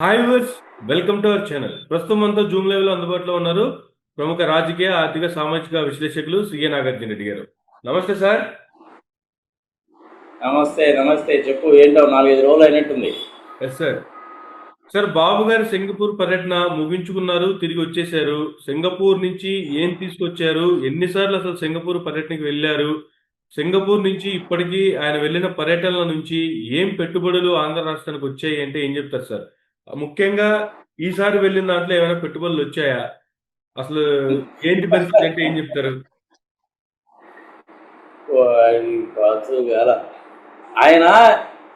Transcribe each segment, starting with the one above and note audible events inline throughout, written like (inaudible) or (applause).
Hi వర్స్ welcome to our channel ప్రస్తుతం మనతో జూమ్ లైవ్లో అందుబాటులో ఉన్నారు ప్రముఖ రాజకీయ ఆర్థిక సామాజిక విశ్లేషకులు సిఏ నాగార్జున రెడ్డి గారు. నమస్తే సార్ నమస్తే నమస్తే. చెప్పు ఏంటో నాలుగైదు రోజులు అయినట్టుంది. ఎస్ సార్ సార్ బాబు గారు సింగపూర్ పర్యటన ముగించుకున్నారు తిరిగి వచ్చేసారు సింగపూర్ నుంచి ఏం తీసుకొచ్చారు? ఎన్నిసార్లు అసలు సింగపూర్ పర్యటనకి వెళ్ళారు? సింగపూర్ నుంచి ఇప్పటికీ ఆయన వెళ్ళిన పర్యటనల నుంచి ఏం పెట్టుబడులు ఆంధ్ర రాష్ట్రానికి వచ్చాయి అంటే ఏం చెప్తారు సార్ ముఖ్యంగా ఈసారి వెళ్ళిన దాంట్లో ఏమైనా పెట్టుబడులు వచ్చాయా? అసలు ఏంటి పరిస్థితి అంటే ఏం చెప్తారు. ఆయన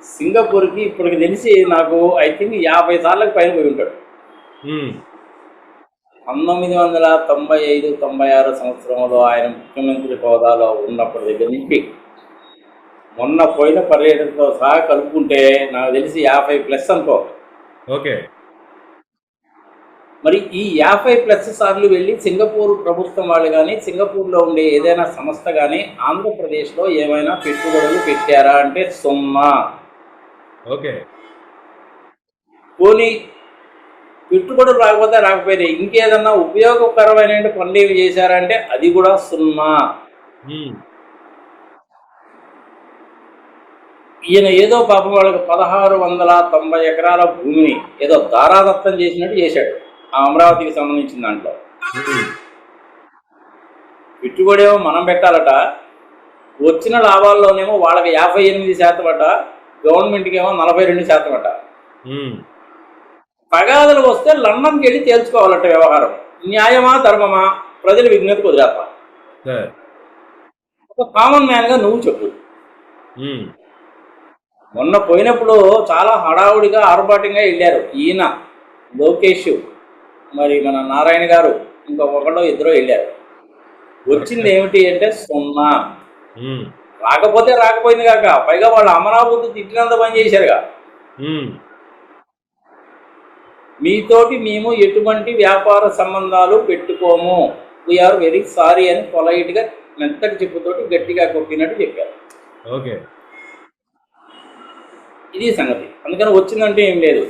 సింగపూర్కి ఇప్పటికి తెలిసి నాకు ఐ థింక్ యాభై సార్లకు పైన పోయి ఉంటాడు. పంతొమ్మిది వందల తొంభై ఐదు తొంభై ఆరు సంవత్సరంలో ఆయన ముఖ్యమంత్రి హోదాలో ఉన్నప్పటి దగ్గర నుంచి మొన్న పోయిన పర్యటనతో సహా కలుపుకుంటే నాకు తెలిసి యాభై ప్లస్ అనుకో. ఓకే. మరి ఈ యాభై ప్లస్ సార్లు వెళ్ళి సింగపూర్ ప్రభుత్వం వాళ్ళు కానీ సింగపూర్లో ఉండే ఏదైనా సంస్థ కానీ ఆంధ్రప్రదేశ్లో ఏమైనా పెట్టుబడులు పెట్టారా అంటే సున్నా ఓకే. పోనీ పెట్టుబడులు రాకపోతే రాకపోయినాయి. ఇంకేదన్నా ఉపయోగకరమైన పనులు ఏమి చేశారంటే అది కూడా సున్నా ఈయన ఏదో పాపం వాళ్ళకి పదహారు వందల తొంభై ఎకరాల భూమిని ఏదో దారాదత్తం చేసినట్టు చేశాడు ఆ అమరావతికి సంబంధించిన దాంట్లో. పెట్టుబడి ఏమో మనం పెట్టాలట వచ్చిన లాభాల్లోనేమో వాళ్ళకి యాభై ఎనిమిది శాతం అట గవర్నమెంట్కి ఏమో నలభై రెండు శాతం అట ఉమ్, తగాదలు వస్తే లండన్కి వెళ్ళి తేల్చుకోవాలట వ్యవహారం. న్యాయమా ధర్మమా ప్రజల వదిలేస్తా. సార్. ఒక కామన్ మ్యాన్గా నువ్వు చెప్పు. మొన్న పోయినప్పుడు చాలా హడావుడిగా ఆర్భాటంగా వెళ్ళారు. ఈయన లోకేష్ మరి మన నారాయణ గారు ఇంకొకటో ఇద్దరు వెళ్ళారు. వచ్చింది ఏమిటి అంటే సున్నా. రాకపోతే రాకపోయింది కాక పైగా వాళ్ళు అమరావతి తిట్టినంత పని చేశారుగా. మీతోటి మేము ఎటువంటి వ్యాపార సంబంధాలు పెట్టుకోము. వీఆర్ వెరీ సారీ అని పొలైట్గా మెత్తటి చెప్పుతోటి గట్టిగా కొట్టినట్టు చెప్పారు. ఓకే. ఇది సంగతి. అందుకని వచ్చిందంటే ఏం లేదు.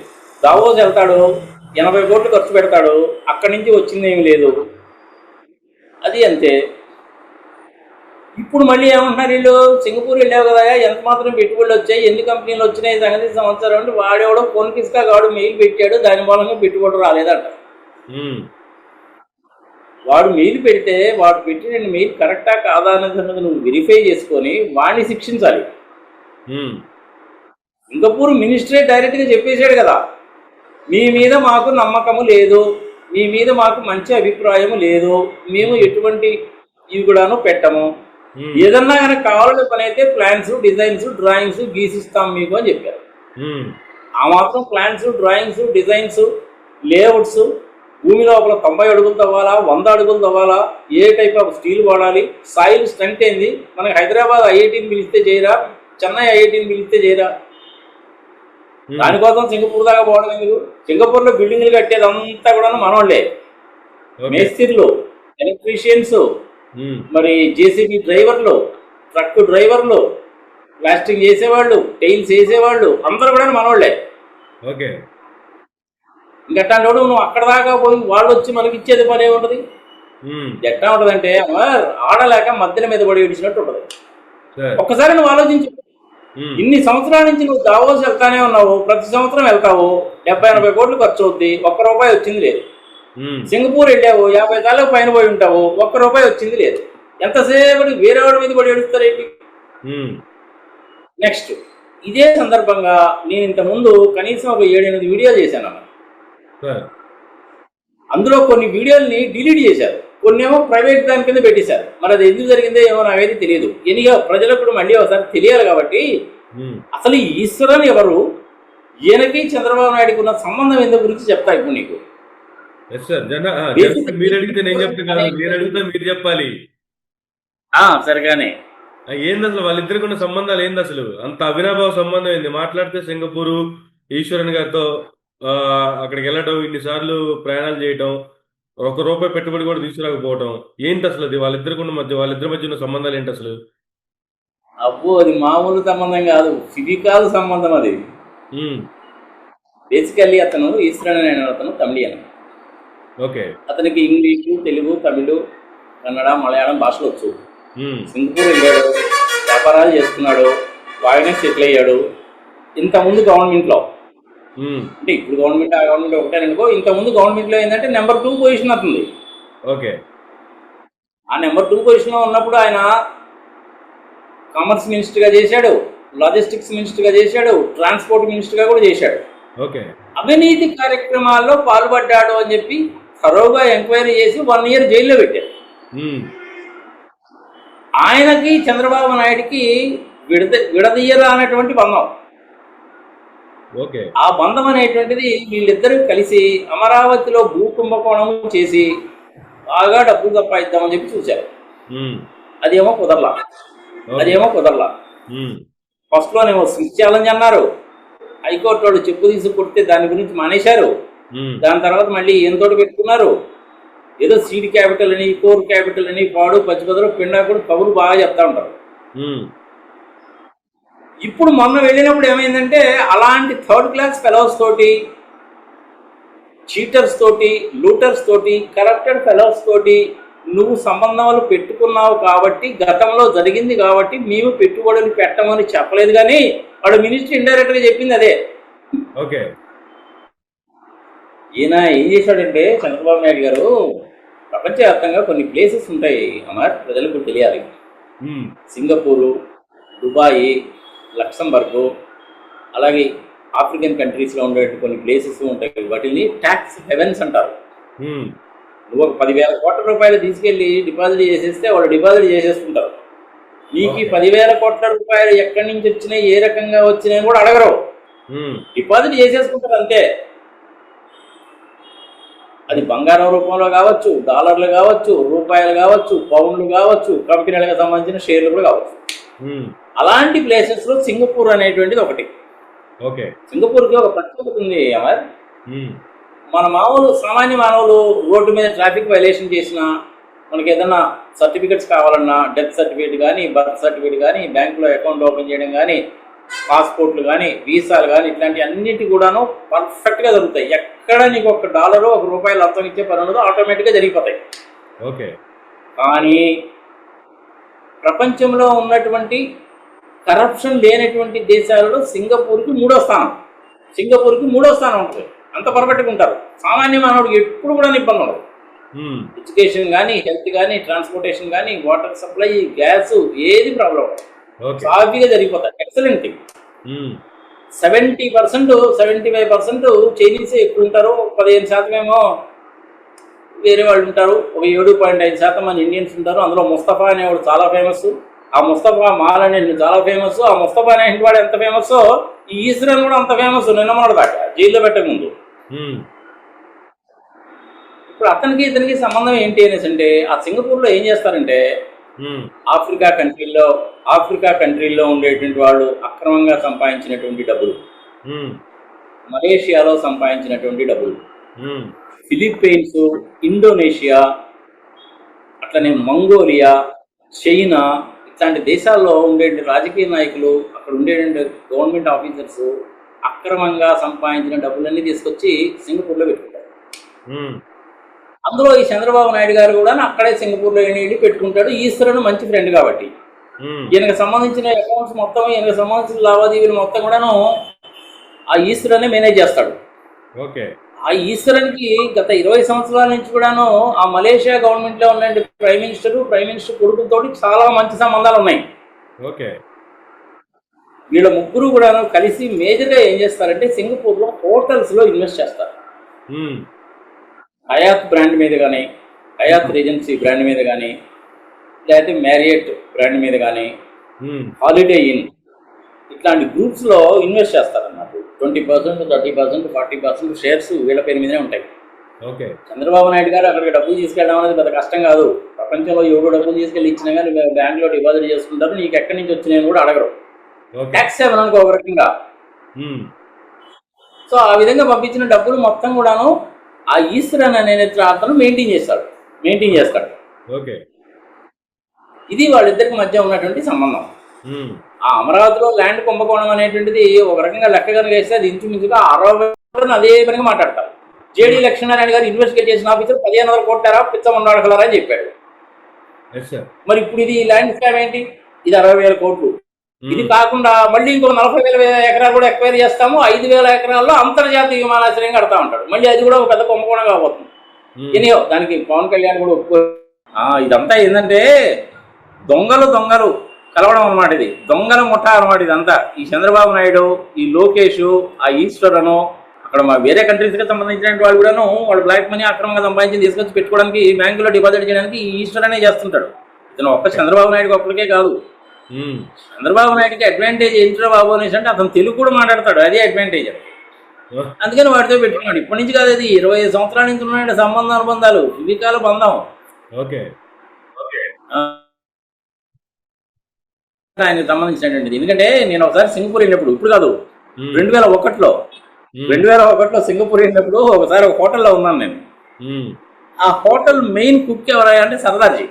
దావోస్ వెళ్తాడు ఎనభై కోట్లు ఖర్చు పెడతాడు అక్కడి నుంచి వచ్చింది ఏమి లేదు. అది అంతే. ఇప్పుడు మళ్ళీ ఏమంటున్నారు వీళ్ళు? సింగపూర్ వెళ్ళావు కదా ఎంత మాత్రం పెట్టుబడులు వచ్చాయి ఎన్ని కంపెనీలు వచ్చినాయి సంగతి సంవత్సరం అంటే వాడేవాడో ఫోన్ కిస్కా కాడు మెయిల్ పెట్టాడు దాని మూలంగా పెట్టుబడి రాలేదంట. వాడు మెయిల్ పెడితే వాడు పెట్టిన మెయిల్ కరెక్టా కాదా సంగతి నువ్వు వెరిఫై చేసుకొని వాడిని శిక్షించాలి. సింగపూర్ మినిస్టరే డైరెక్ట్గా చెప్పేశాడు కదా. మీ మీద మాకు నమ్మకము లేదు మీ మీద మాకు మంచి అభిప్రాయం లేదు మేము ఎటువంటి ఇవి కూడాను పెట్టము. ఏదన్నా కనుక కావాలని పని అయితే ప్లాన్స్ డిజైన్స్ డ్రాయింగ్స్ గీసిస్తాం మీకు అని చెప్పారు. ఆ మాత్రం ప్లాన్స్ డ్రాయింగ్స్ డిజైన్స్ లేఅవుట్స్ భూమి లోపల తొంభై అడుగులు తవ్వాలా వంద అడుగులు తవ్వాలా ఏ టైప్ ఆఫ్ స్టీల్ వాడాలి సాయిల్ స్ట్రెంత్ ఏంది? మనకి హైదరాబాద్ ఐఐటీని పిలిస్తే చేయరా? చెన్నై ఐఐటీని పిలిస్తే చేయరా? దానికోసం సింగపూర్ దాకా పోవడం ఎందుకు? సింగపూర్లో బిల్డింగ్లు కట్టేది అంతా కూడా మనోళ్ళే. మేస్త్రీలు ఎలక్ట్రీషియన్స్ మరి జేసీబీ డ్రైవర్లు ట్రక్ డ్రైవర్లు ప్లాస్టింగ్ చేసేవాళ్ళు టైల్స్ వేసేవాళ్ళు అందరూ కూడా మనోళ్ళే. ఓకే. ఇంకట్టాంటి నువ్వు అక్కడ దాకా పోయి వాళ్ళు వచ్చి మనకి ఇచ్చేది పని ఏముంటది? ఎట్లా ఉంటదంటే ఆడలేక మధ్యన మీద పడి విడిచినట్టు ఉంటది. సార్. ఒక్కసారి నువ్వు ఆలోచించు. ఇన్ని సంవత్సరాల నుంచి నువ్వు దావోస్ వెళ్తానే ఉన్నావు ప్రతి సంవత్సరం వెళ్తావు డెబ్బై ఎనభై కోట్లు ఖర్చు అవుద్ది ఒక్క రూపాయి వచ్చింది లేదు. సింగపూర్ వెళ్ళావు యాభై సార్లకు పైన పోయి ఉంటావు ఒక్క రూపాయి వచ్చింది లేదు. ఎంతసేపు వేరే వాడి మీద పడి ఏడుస్తారేంటి ఉమ్, నెక్స్ట్ ఇదే సందర్భంగా నేను ఇంత ముందు కనీసం ఒక ఏడెనిమిది వీడియోలు చేశాను అన్న అందులో కొన్ని వీడియోల్ని డిలీట్ చేశారు. కొన్ని ఏమో ప్రైవేట్ దాని కింద పెట్టేశారు. మరి అది ఎందుకు జరిగిందో ఏమో నాకైతే తెలియదు. ఎనిగా ప్రజలకు కూడా మళ్ళీ ఒకసారి తెలియాలి కాబట్టి అసలు ఈశ్వరన్ ఎవరు? ఈయనకి చంద్రబాబు నాయుడుకి ఉన్న సంబంధం ఎందుకు గురించి చెప్తా ఇప్పుడు నీకు. ఎస్ సార్ జన ఆ, జన- మీరు అడిగితే నేను చెప్తాను మీరు అడిగితే మీరు చెప్పాలి. ఆ, సరిగానే. ఏంది అసలు వాళ్ళిద్దరికి ఉన్న సంబంధాలు ఏంది అసలు? అంత అవినాభావ సంబంధం ఏంది? మాట్లాడితే సింగపూరు ఈశ్వరన్ గారితో అక్కడికి వెళ్ళటం ఇన్నిసార్లు ప్రయాణాలు చేయటం ఒక రూపాయి పెట్టుబడి కూడా తీసుకురాకపోవటం ఏంటి అసలు అది? వాళ్ళిద్దరికి మధ్య వాళ్ళిద్దరి మధ్య ఉన్న సంబంధాలు ఏంటి అసలు? అబ్బో అది మామూలు సంబంధం కాదు. ఫిజికల్ సంబంధం అది. బేసికల్లీ అతను ఈశ్వరన్ అనే అతను తమిళియన్ ఓకే. అతనికి ఇంగ్లీషు తెలుగు తమిళ్ కన్నడ మలయాళం భాషలు వచ్చు. సింగపూర్ వెళ్ళాడు వ్యాపారాలు చేసుకున్నాడు బాగానే సెటిల్ అయ్యాడు. ఇంతకుముందు గవర్నమెంట్లో అంటే ఇప్పుడు గవర్నమెంట్ ఆ గవర్నమెంట్ ఒకటే అనుకో ఇంతకుముందు గవర్నమెంట్లో ఏంటంటే నెంబర్ టూ పొజిషన్ అవుతుంది ఓకే. ఆ నెంబర్ టూ పొజిషన్లో ఉన్నప్పుడు ఆయన కామర్స్ మినిస్టర్గా చేశాడు లాజిస్టిక్స్ మినిస్టర్గా చేశాడు ట్రాన్స్పోర్ట్ మినిస్టర్గా కూడా చేశాడు. ఓకే. అవినీతి కార్యక్రమాల్లో పాల్పడ్డాడు అని చెప్పి థరోగా ఎంక్వైరీ చేసి వన్ ఇయర్ జైల్లో పెట్టారు. ఆయనకి చంద్రబాబు నాయుడికి విడద విడదీయరా అనేటువంటి బంధం. ఆ బంధం అనేటువంటిది వీళ్ళిద్దరూ కలిసి అమరావతిలో భూ కుంభకోణం చేసి బాగా డబ్బులు సంపాదిద్దామని చెప్పి చూశారు. అదేమో కుదరలా. అదేమో కుదరలా. ఫస్ట్ లోనేమో స్విచ్ ఛాలెంజ్ అన్నారు. హైకోర్టు వాడు చెప్పు తీసి కొడితే దాని గురించి మానేశారు. దాని తర్వాత మళ్ళీ ఏం తోడు పెట్టుకున్నారు? ఏదో సీడ్ క్యాపిటల్ అని కోర్ క్యాపిటల్ అని పాడు పచ్చిపదరు పిండా కూడా కబుర్లు బాగా చెప్తా ఉంటారు. ఇప్పుడు మొన్న వెళ్ళినప్పుడు ఏమైందంటే అలాంటి థర్డ్ క్లాస్ ఫెలోస్ తోటి చీటర్స్ తోటి లూటర్స్ తోటి కరప్టెడ్ ఫెలోస్ తోటి నువ్వు సంబంధాలు పెట్టుకున్నావు కాబట్టి గతంలో జరిగింది కాబట్టి మేము పెట్టుబడులు పెట్టమని చెప్పలేదు కానీ వాడు మినిస్టర్ ఇండైరెక్ట్గా చెప్పింది అదే. ఓకే. ఈయన ఏం చేశాడంటే చంద్రబాబు నాయుడు గారు ప్రపంచవ్యాప్తంగా కొన్ని ప్లేసెస్ ఉంటాయి అమర్ ప్రజలకు తెలియాలి. సింగపూరు దుబాయ్ లక్సంబర్గ్ అలాగే ఆఫ్రికన్ కంట్రీస్లో ఉండే కొన్ని ప్లేసెస్ ఉంటాయి. వాటిని ట్యాక్స్ హెవెన్స్ అంటారు. నువ్వు ఒక పదివేల కోట్ల రూపాయలు తీసుకెళ్ళి డిపాజిట్ చేసేస్తే వాళ్ళు డిపాజిట్ చేసేసుకుంటారు. నీకు ఈ. పదివేల కోట్ల రూపాయలు ఎక్కడి నుంచి వచ్చినాయి ఏ రకంగా వచ్చినాయి కూడా అడగరు. డిపాజిట్ చేసేసుకుంటారు అంతే. అది బంగారం రూపంలో కావచ్చు డాలర్లు కావచ్చు రూపాయలు కావచ్చు పౌండ్లు కావచ్చు కంపెనీలకు సంబంధించిన షేర్లు కూడా కావచ్చు. అలాంటి ప్లేసెస్లో సింగపూర్ అనేటువంటిది ఒకటి. ఓకే. సింగపూర్కి ఒక ప్రత్యేకత ఉంది అమర్. మన మామూలు సామాన్య మానవులు రోడ్డు మీద ట్రాఫిక్ వైలేషన్ చేసినా మనకి ఏదైనా సర్టిఫికెట్స్ కావాలన్నా డెత్ సర్టిఫికేట్ కానీ బర్త్ సర్టిఫికేట్ కానీ బ్యాంకులో అకౌంట్ ఓపెన్ చేయడం కానీ పాస్పోర్ట్లు కానీ వీసాలు కానీ ఇట్లాంటి అన్నిటి కూడాను పర్ఫెక్ట్గా దొరుకుతాయి ఎక్కడ నీకు ఒక డాలరు ఒక రూపాయి లంచం ఇచ్చే పని ఉండదు ఆటోమేటిక్గా జరిగిపోతాయి. ఓకే. కానీ ప్రపంచంలో ఉన్నటువంటి కరప్షన్ లేనటువంటి దేశాలలో సింగపూర్కి మూడో స్థానం. సింగపూర్కి మూడో స్థానం ఉంటుంది. అంత పర్ఫెక్ట్గా ఉంటారు. సామాన్య మానవుడికి ఎప్పుడు కూడా ఇబ్బంది ఉండదు. ఎడ్యుకేషన్ కానీ హెల్త్ కానీ ట్రాన్స్పోర్టేషన్ కానీ వాటర్ సప్లై గ్యాస్ ఏది ప్రాబ్లం సాఫీగా జరిగిపోతాయి. Excellent seventy percent seventy five percent Chinese ఎక్కువ ఉంటారు? పదిహేను శాతం ఏమో వేరే వాళ్ళు ఉంటారు. ఒక ఏడు పాయింట్ ఐదు శాతం మంది ఇండియన్స్ ఉంటారు. అందులో ముస్తఫా అనేవాడు చాలా ఫేమస్ ఆ ముస్తఫా మాల్ అనేది చాలా ఫేమస్ ఆ ముస్తఫా అనే వాడు ఎంత ఫేమస్ ఈ ఈశ్వరన్ కూడా అంత ఫేమస్ నిన్న దాకా జైల్లో పెట్టక ముందు. ఇప్పుడు అతనికి ఇతనికి సంబంధం ఏంటి అనేసి అంటే ఆ సింగపూర్లో ఏం చేస్తారంటే ఆఫ్రికా కంట్రీల్లో ఆఫ్రికా కంట్రీల్లో ఉండేటువంటి వాళ్ళు అక్రమంగా సంపాదించినటువంటి డబ్బులు. మలేషియాలో సంపాదించినటువంటి డబ్బులు. ఫిలిప్పీన్స్ ఇండోనేషియా అట్లనే మంగోలియా చైనా ఇట్లాంటి దేశాల్లో ఉండే రాజకీయ నాయకులు అక్కడ ఉండే గవర్నమెంట్ ఆఫీసర్స్ అక్రమంగా సంపాదించిన డబ్బులన్నీ తీసుకొచ్చి సింగపూర్లో పెట్టుకుంటారు. అందులో ఈ చంద్రబాబు నాయుడు గారు కూడా అక్కడే సింగపూర్లో వెళ్ళి పెట్టుకుంటాడు. ఈశ్వరుడు మంచి ఫ్రెండ్ కాబట్టి. ఈయనకు సంబంధించిన అకౌంట్స్ మొత్తం ఈయనకు సంబంధించిన లావాదేవీలు మొత్తం కూడాను ఆ ఈశ్వరనే మేనేజ్ చేస్తాడు. ఓకే. ఆ ఈశ్వరన్కి గత ఇరవై సంవత్సరాల నుంచి కూడాను ఆ మలేషియా గవర్నమెంట్లో ఉన్న ప్రైమ్ మినిస్టర్ ప్రైమ్ మినిస్టర్ కొడుకుతోటి చాలా మంచి సంబంధాలు ఉన్నాయి. ఓకే. వీళ్ళ ముగ్గురు కూడాను కలిసి మేజర్గా ఏం చేస్తారంటే సింగపూర్లో హోటల్స్లో ఇన్వెస్ట్ చేస్తారు. హయాత్ బ్రాండ్ మీద కానీ హయాత్ రేజెన్సీ బ్రాండ్ మీద కానీ లేకపోతే మ్యారియట్ బ్రాండ్ మీద కానీ హాలిడే ఇన్ ఇట్లాంటి గ్రూప్స్లో ఇన్వెస్ట్ చేస్తారన్నమాట. Twenty percent thirty percent forty percent shares వీళ్ళ పేరు మీదనే ఉంటాయి. ఓకే. చంద్రబాబు నాయుడు గారు అక్కడికి డబ్బులు తీసుకెళ్ళడం అనేది పెద్ద కష్టం కాదు. ప్రపంచంలో ఎవరు డబ్బులు తీసుకెళ్ళి ఇచ్చినా కానీ బ్యాంకులో డిపాజిట్ చేసుకుంటారు. నీకు ఎక్కడి నుంచి వచ్చినాయని కూడా అడగరు. ట్యాక్స్ అనుకో ఒక రకంగా. సో ఆ విధంగా పంపించిన డబ్బులు మొత్తం కూడాను ఆ ఈశ్వరన్ అనే అతను మెయింటైన్ చేస్తాడు. మెయింటైన్ చేస్తాడు. ఓకే. ఇది వాళ్ళిద్దరికి మధ్య ఉన్నటువంటి సంబంధం. ఆ అమరావతిలో ల్యాండ్ కుంభకోణం అనేటువంటిది ఒక రకంగా లెక్క కనుక వేస్తే అది ఇంచుమించుగా అరవై అదే పనిగా మాట్లాడతారు. జేడీ లక్ష్మీనారాయణ గారు ఇన్వెస్టిగేట్ చేసిన ఆఫీసర్ పదిహేను వందల కోట్టారా పిచ్చ ఉన్నాడు అని చెప్పాడు. మరి ఇప్పుడు ఇది ల్యాండ్ స్కామ్ ఏంటి? ఇది అరవై వేల కోట్లు. ఇది కాకుండా మళ్ళీ ఇంకో నలభై వేల ఎకరాలు కూడా ఎక్వైర్ చేస్తాము. ఐదు వేల ఎకరాల్లో అంతర్జాతీయ విమానాశ్రయం కడతా ఉంటాడు. మళ్ళీ అది కూడా ఒక పెద్ద కుంభకోణం కాబోతుంది ఎనియో దానికి పవన్ కళ్యాణ్ కూడా ఒప్పుకో ఆ, ఇదంతా ఏంటంటే దొంగలు దొంగలు కలవడం అన్నమాట ఇది. దొంగల ముఠ అన్నమాట ఇదంతా. ఈ చంద్రబాబు నాయుడు ఈ లోకేష్ ఆ ఈశ్వరను అక్కడ మా వేరే కంట్రీస్కి సంబంధించిన వాళ్ళు కూడాను వాళ్ళు బ్లాక్ మనీ అక్రమంగా సంపాదించి తీసుకొచ్చి పెట్టుకోవడానికి బ్యాంకులో డిపాజిట్ చేయడానికి ఈ ఈశ్వర్ అనే చేస్తుంటాడు. ఇతను ఒక్క చంద్రబాబు నాయుడు ఒక్కడికే కాదు. చంద్రబాబు నాయుడుకి అడ్వాంటేజ్ ఏంటో బాబు అనేసి అంటే అతను తెలుగు కూడా మాట్లాడతాడు. అదే అడ్వాంటేజ్ అందుకని వాటితో పెట్టుకున్నాడు. ఇప్పటి నుంచి కాదు అది ఇరవై ఐదు సంవత్సరాల నుంచి ఉన్నాయండి సంబంధ అనుబంధాలు. వివికాల బంధం. ఓకే. ఆయనకు సంబంధించినటువంటిది. ఎందుకంటే నేను ఒకసారి సింగపూర్ వెళ్ళినప్పుడు ఇప్పుడు కాదు రెండు వేల ఒకటిలో రెండు వేల ఒకటిలో సింగపూర్ వెళ్ళినప్పుడు ఒకసారి ఒక హోటల్లో ఉన్నాను నేను. ఆ హోటల్ మెయిన్ కుక్ ఎవరయ్యా అంటే సర్దార్జీ.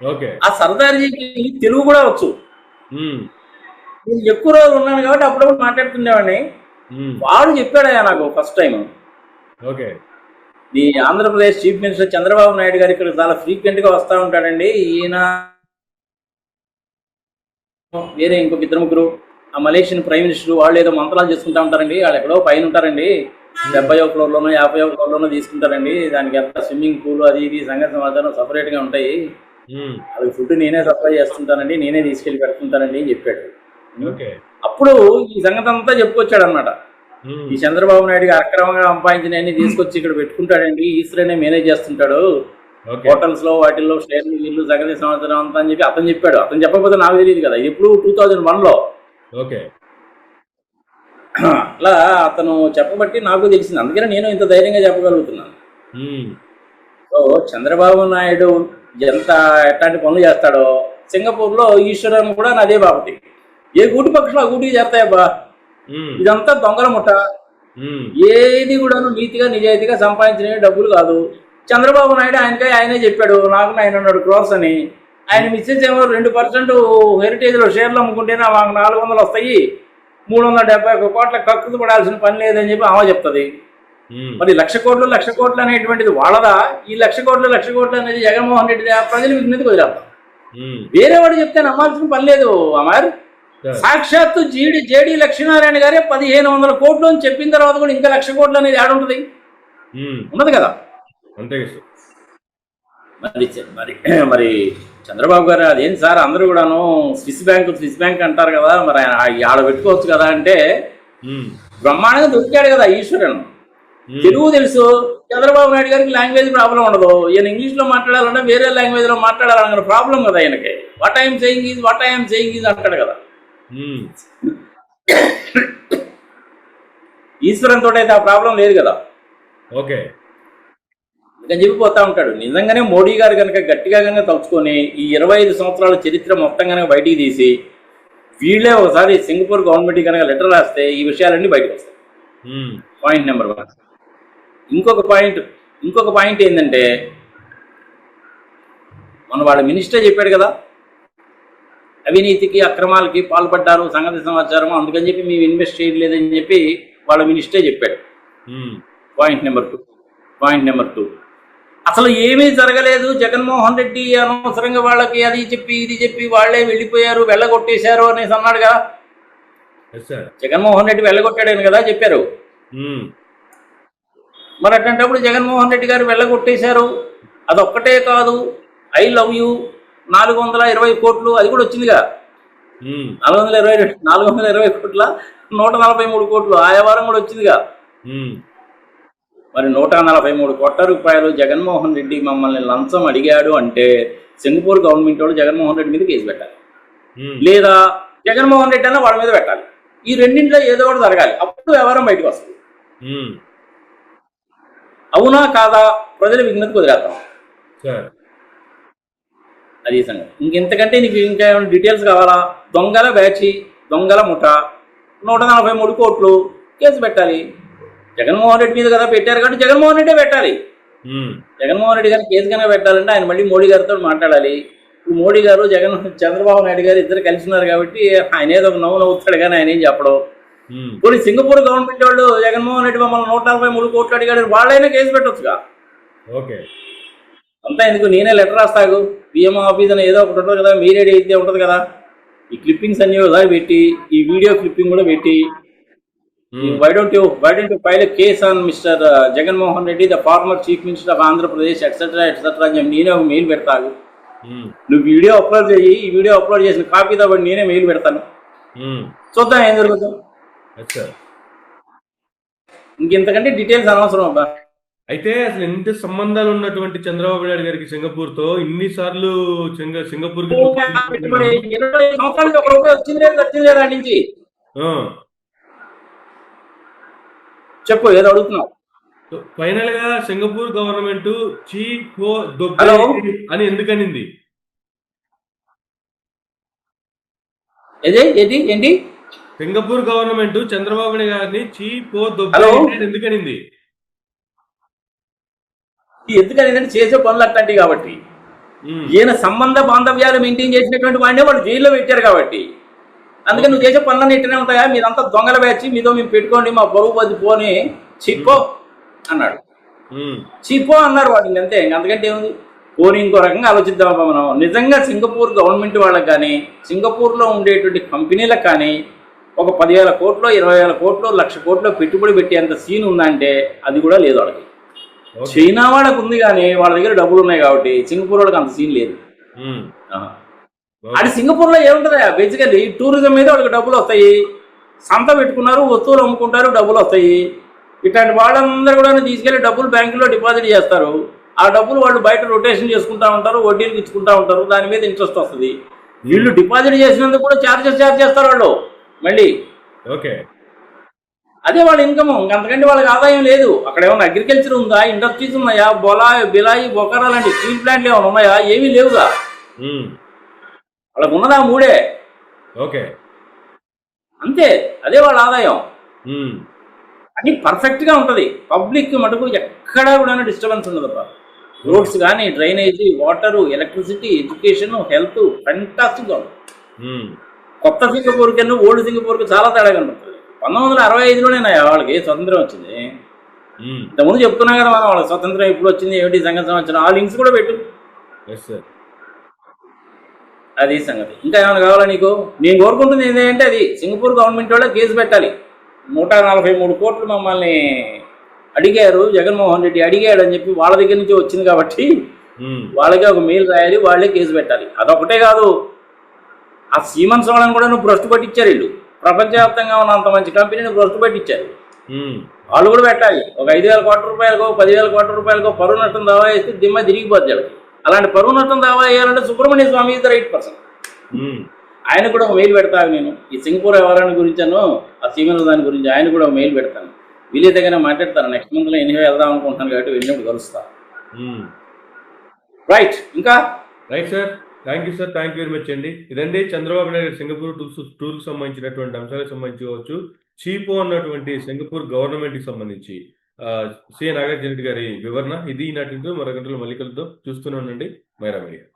ఓకే. ఆ సర్దార్జీకి తెలుగు కూడా వచ్చు. నేను ఎక్కువ రోజులు ఉన్నాను కాబట్టి అప్పుడప్పుడు మాట్లాడుతుండేవాడిని. వాడు చెప్పాడయ్యా నాకు ఫస్ట్ టైం ఓకే. ఈ ఆంధ్రప్రదేశ్ చీఫ్ మినిస్టర్ చంద్రబాబు నాయుడు గారు ఇక్కడ చాలా ఫ్రీక్వెంట్గా వస్తూ ఉంటాడండి. ఈయన వేరే ఇంకొక ఇద్దరు ముగ్గురు. ఆ మలేషియన్ ప్రైమ్ మినిస్టర్ వాళ్ళు ఏదో మంత్రాలు చేసుకుంటా ఉంటారండి. వాళ్ళు ఎక్కడో పైన ఉంటారండి. డెబ్బై ఒక ఫ్లోర్లోనో యాభై ఒక ఫ్లోర్లోనో తీసుకుంటారండి. దానికి ఎంత స్విమ్మింగ్ పూల్ అది ఇది సంగతి సమాచారం సపరేట్గా ఉంటాయి వాళ్ళకి ఫుడ్ నేనే సప్లై చేస్తుంటానండి. నేనే తీసుకెళ్ళి పెడుతుంటానండి అని చెప్పాడు. అప్పుడు ఈ సంగతి అంతా చెప్పుకొచ్చాడు అనమాట ఈ చంద్రబాబు నాయుడు గారు అక్రమంగా సంపాదించిన తీసుకొచ్చి ఇక్కడ పెట్టుకుంటాడండి. ఈశ్వరనే మేనేజ్ చేస్తుంటాడు. హోటల్స్లో వాటిల్లో షేర్లు వీళ్ళు సగతి సంవత్సరం అంతా అని చెప్పి అతను చెప్పాడు. అతను చెప్పకపోతే నాకు తెలియదు కదా. ఎప్పుడు టూ థౌజండ్ వన్లో ఓకే. అలా అతను చెప్పబట్టి నాకు తెలిసింది. అందుకనే నేను ఇంత ధైర్యంగా చెప్పగలుగుతున్నాను. సో చంద్రబాబు నాయుడు ఎంత ఎట్లాంటి పనులు చేస్తాడో సింగపూర్లో ఈశ్వరన్ కూడా నాదే బాపతి. ఏ గూటి పక్షులు ఆ గూటికి చేస్తాయబ్బా? ఇదంతా దొంగల ముఠ. ఏది కూడాను నీతిగా నిజాయితీగా సంపాదించిన డబ్బులు కాదు. చంద్రబాబు నాయుడు ఆయనకే ఆయనే చెప్పాడు నాకు నైన్ హండ్రెడ్ క్రోర్స్ అని. ఆయన మిస్సెస్ ఏమో రెండు పర్సెంట్ హెరిటేజ్లో షేర్లు అమ్ముకుంటేనే మాకు నాలుగు వందలు వస్తాయి. మూడు వందల డెబ్బై ఒక్క కోట్ల కక్కుతు పడాల్సిన పని లేదని చెప్పి ఆమె చెప్తుంది. మరి లక్ష కోట్లు లక్ష కోట్లు అనేటువంటిది వాళ్ళదా ఈ లక్ష కోట్లు లక్ష కోట్లు అనేది జగన్మోహన్ రెడ్డి ప్రజలు విజ్ఞతకు వదిలేద్దాం. వేరే వాడు చెప్తే నమ్మాల్సిన పని లేదు అమర్. సాక్షాత్తు జీడి జేడి లక్ష్మీనారాయణ గారే పదిహేను వందల కోట్లు అని చెప్పిన తర్వాత కూడా ఇంకా లక్ష కోట్లు అనేది ఉంటుంది. ఉన్నది కదా? అంతే మరి మరి (clears throat) మరి చంద్రబాబు గారు అదేం సార్? అందరూ కూడాను స్విస్ బ్యాంక్ స్విస్ బ్యాంక్ అంటారు కదా మరి ఆయన ఆడ పెట్టుకోవచ్చు కదా అంటే బ్రహ్మాండంగా దొరికాడు కదా ఈశ్వరన్ తెలుగు తెలుసు. చంద్రబాబు నాయుడు గారికి లాంగ్వేజ్ ప్రాబ్లం ఉండదు. ఈయన ఇంగ్లీష్లో మాట్లాడాలంటే వేరే లాంగ్వేజ్లో మాట్లాడాలన్న ప్రాబ్లం కదా ఆయనకి what I'm saying is what I'm saying is అంటాడు కదా. (coughs) ఈశ్వరన్ తోటి అయితే ఆ ప్రాబ్లం లేదు కదా. ఓకే. ఇంకా చెప్పిపోతా ఉంటాడు. నిజంగానే మోడీ గారు కనుక గట్టిగా కనుక తలుచుకొని ఈ ఇరవై ఐదు సంవత్సరాల చరిత్ర మొత్తం కనుక బయటికి తీసి వీళ్ళే ఒకసారి సింగపూర్ గవర్నమెంట్ కనుక లెటర్ రాస్తే ఈ విషయాలన్నీ బయటకు వస్తాయి. Point number one. ఇంకొక పాయింట్ ఇంకొక పాయింట్ ఏంటంటే మన వాళ్ళ మినిస్టర్ చెప్పాడు కదా అవినీతికి అక్రమాలకి పాల్పడ్డారు సంగతి సమాచారం అందుకని చెప్పి మేము ఇన్వెస్ట్ చేయలేదని చెప్పి వాళ్ళ మినిస్టరే చెప్పాడు. Point number two point number two. అసలు ఏమీ జరగలేదు. జగన్మోహన్ రెడ్డి అనవసరంగా వాళ్ళకి అది చెప్పి ఇది చెప్పి వాళ్ళే వెళ్ళిపోయారు వెళ్ళగొట్టేశారు అనేసి అన్నాడు కదా. జగన్మోహన్ రెడ్డి వెళ్ళగొట్టాడని కదా చెప్పారు. మరి అట్లాంటప్పుడు జగన్మోహన్ రెడ్డి గారు వెళ్ళగొట్టేశారు. అదొక్కటే కాదు. ఐ లవ్ యూ నాలుగు వందల ఇరవై కోట్లు అది కూడా వచ్చిందిగా నాలుగు వందల ఇరవై నాలుగు వందల ఇరవై కోట్ల నూట నలభై మూడు కోట్లు ఆయా వారం కూడా వచ్చిందిగా మరి నూట నలభై మూడు కోట్ల రూపాయలు జగన్మోహన్ రెడ్డి మమ్మల్ని లంచం అడిగాడు అంటే సింగపూర్ గవర్నమెంట్ వాళ్ళు జగన్మోహన్ రెడ్డి మీద కేసు పెట్టాలి. లేదా జగన్మోహన్ రెడ్డి అన్న వాళ్ళ మీద పెట్టాలి. ఈ రెండింటిలో ఏదో ఒకటి జరగాలి. అప్పుడు వ్యవహారం బయటకు వస్తుంది. అవునా కాదా? ప్రజల విజ్ఞతకు వదిలేద్దాం సార్ అది సంగతి. ఇంకెంతకంటే నీకు ఇంకా ఏమైనా డీటెయిల్స్ కావాలా? దొంగల బ్యాచి దొంగల ముఠ నూట నలభై మూడు కోట్లు కేసు పెట్టాలి. జగన్మోహన్ రెడ్డి మీద కదా పెట్టారు కాబట్టి జగన్మోహన్ రెడ్డే పెట్టాలి. జగన్మోహన్ రెడ్డి గారిని కేసు కనుక పెట్టాలంటే ఆయన మళ్ళీ మోడీ గారితో మాట్లాడాలి. ఇప్పుడు మోడీ గారు జగన్ చంద్రబాబు నాయుడు గారు ఇద్దరు కలిసి ఉన్నారు కాబట్టి ఆయన ఏదో ఒక నవ్వు నవ్వుతాడు కానీ ఆయన ఏం చెప్పడం. పోనీ సింగపూర్ గవర్నమెంట్ వాళ్ళు జగన్మోహన్ రెడ్డి మమ్మల్ని నూట నలభై మూడు కోట్లు అడిగాడు వాళ్ళైనా కేసు పెట్టొచ్చుగా? ఓకే. అంతా ఎందుకు? నేనే లెటర్ రాస్తాగు. పిఎం ఆఫీస్ అని ఏదో ఒకటి ఉంటుంది కదా మీరేడ్ అయితే ఉంటుంది కదా. ఈ క్లిప్పింగ్స్ అన్ని ఒకసారి పెట్టి ఈ వీడియో క్లిప్పింగ్ కూడా పెట్టి why don't you why don't you file case on mister Jaganmohan Reddy the former chief minister of Andhra Pradesh etcetera etcetera అని చెప్పి నేనే ఒక మెయిల్ పెడతాను. ఉమ్, నువ్వు వీడియో అప్లోడ్ చేయి ఈ వీడియో అప్లోడ్ చేసిన కాపీతో పాటు నేనే మెయిల్ పెడతాను. ఉమ్, చూద్దాం ఏం జరుగుతుంది. ఇంకెంతకంటే డీటెయిల్స్ అనవసరం అబ్బా. అయితే అసలు ఎంత సంబంధాలు ఉన్నటువంటి చంద్రబాబు నాయుడు గారికి సింగపూర్తో ఇన్ని సార్లు సింగ సింగపూర్ ఇరవై ఒక రూపాయి వచ్చింది లేదు నుంచి చెప్పు ఏదో అడుగుతున్నావు. ఫైనల్గా సింగపూర్ గవర్నమెంట్ చీప్ హలో? అని ఎందుకనింది? ఏది ఏది ఏంటి సింగపూర్ గవర్నమెంట్ చంద్రబాబు నాయుడు గారిని చీప్ హలో? ఎందుకనింది? ఎందుకని ఏంటంటే చేసే పనులు అట్లాంటివి కాబట్టి. ఈయన సంబంధ బాంధవ్యాలు మెయింటైన్ చేసినటువంటి వాడినే వాళ్ళు జైల్లో పెట్టారు కాబట్టి. అందుకని నువ్వు చేసే పనులన్నీ ఇట్టనే ఉంటాయా? మీరంతా దొంగల బ్యాచ్ మీతో మేము పెట్టుకోండి మా బరువు పది పోని చిప్పో అన్నాడు. చిప్పో అన్నారు వాడిని అంతే ఇంక అంతకంటే ఏముంది? పోనీ ఇంకో రకంగా ఆలోచిద్దామా మనం. నిజంగా సింగపూర్ గవర్నమెంట్ వాళ్ళకి కానీ సింగపూర్లో ఉండేటువంటి కంపెనీలకు కానీ ఒక పదివేల కోట్లు ఇరవై వేల కోట్లు లక్ష కోట్లు పెట్టుబడి పెట్టేంత సీన్ ఉందంటే అది కూడా లేదు వాళ్ళకి. చైనా వాళ్ళకు ఉంది కానీ వాళ్ళ దగ్గర డబ్బులు ఉన్నాయి కాబట్టి సింగపూర్ వాళ్ళకి అంత సీన్ లేదు. అది సింగపూర్లో ఏముంటుంది? బేసికల్లీ టూరిజం మీద వాళ్ళకి డబ్బులు వస్తాయి. సంత పెట్టుకున్నారు వస్తువులు అమ్ముకుంటారు డబ్బులు వస్తాయి. ఇట్లాంటి వాళ్ళందరూ కూడా తీసుకెళ్ళి డబ్బులు బ్యాంకులో డిపాజిట్ చేస్తారు. ఆ డబ్బులు వాళ్ళు బయట రొటేషన్ చేసుకుంటా ఉంటారు వడ్డీలు ఇచ్చుకుంటా ఉంటారు దాని మీద ఇంట్రెస్ట్ వస్తుంది. వీళ్ళు డిపాజిట్ చేసినందుకు కూడా చార్జెస్ చార్జ్ చేస్తారు వాళ్ళు. మళ్ళీ ఓకే. అదే వాళ్ళ ఇన్కమ్ అంతకంటే వాళ్ళకి ఆదాయం లేదు. అక్కడ ఏమైనా అగ్రికల్చర్ ఉందా? ఇండస్ట్రీస్ ఉన్నాయా? బొలాయి బిలాయి బొకరా లాంటి స్టీల్ ప్లాంట్లు ఏమైనా ఉన్నాయా? ఏమీ లేవుగా. వాళ్ళకు ఉన్నదా మూడే? ఓకే. అంతే అదే వాళ్ళ ఆదాయం. అది పర్ఫెక్ట్గా ఉంటుంది. పబ్లిక్ మటుకు ఎక్కడా కూడా డిస్టర్బెన్స్ ఉండదు రోడ్స్ కానీ drainage water electricity education health ఫెంటాస్టిక్గా ఉంటుంది. కొత్త సింగపూర్కి ఓల్డ్ సింగపూర్కి చాలా తేడా కనబడుతుంది పంతొమ్మిది వందల అరవై ఐదులోనే వాళ్ళకి స్వతంత్రం వచ్చింది. ఇంతకుముందు చెప్తున్నా కదా మనం వాళ్ళకి స్వతంత్రం ఎప్పుడు వచ్చింది ఏమిటి సంగతి సంవత్సరం ఆ లింక్స్ కూడా పెట్టు. ఎస్ సార్ అది సంగతి. ఇంకా ఏమైనా కావాలా నీకు? నేను కోరుకుంటుంది ఏంటంటే అది సింగపూర్ గవర్నమెంట్ వాళ్ళే కేసు పెట్టాలి. నూట నలభై మూడు కోట్లు మమ్మల్ని అడిగారు జగన్మోహన్ రెడ్డి అడిగాడు అని చెప్పి వాళ్ళ దగ్గర నుంచి వచ్చింది కాబట్టి వాళ్ళకే ఒక మెయిల్ రాయాలి వాళ్ళే కేసు పెట్టాలి. అదొకటే కాదు. ఆ సీమన్స్ వాళ్ళని కూడా నువ్వు భ్రష్టు పట్టించారు వీళ్ళు. ప్రపంచవ్యాప్తంగా ఉన్న అంత మంచి కంపెనీని భ్రష్టు పట్టించారు. వాళ్ళు కూడా పెట్టాలి. ఒక ఐదు వేల కోట్ల రూపాయలకో పదివేల కోట్ల రూపాయలకో పరువు నష్టం దావా వేస్తే దిమ్మ తిరిగిపోద్ది. అలాంటి పరువు నష్టం దావా వేయాలంటే Subrahmanya Swamy is the right person. ఆయన కూడా ఒక మెయిల్ పెడతాను నేను. ఈ సింగపూర్ వ్యవహారాన్ని గురించాను ఆ సీమెన్స్ దాని గురించి ఆయన కూడా ఒక మెయిల్ పెడతాను వీలైతేగానే మాట్లాడతాను నెక్స్ట్ మంత్లో ఎనివే వెళ్దాం అనుకుంటున్నాను కాబట్టి వెళ్ళినప్పుడు కలుస్తా. రైట్ ఇంకా? Right sir thank you sir thank you very much అండి ఇదండి చంద్రబాబు నాయుడు సింగపూర్ టూర్స్ టూర్కి సంబంధించినటువంటి అంశాలకు సంబంధించి కావచ్చు చీపో అన్నటువంటి సింగపూర్ గవర్నమెంట్కి సంబంధించి. ఆ, సి నాగార్జున రెడ్డి గారి వివరణ. ఇది నాటి మరో గంటలో మళ్ళీ కలుద్దాం. చూస్తూనే ఉండండి. మైరా మీడియా.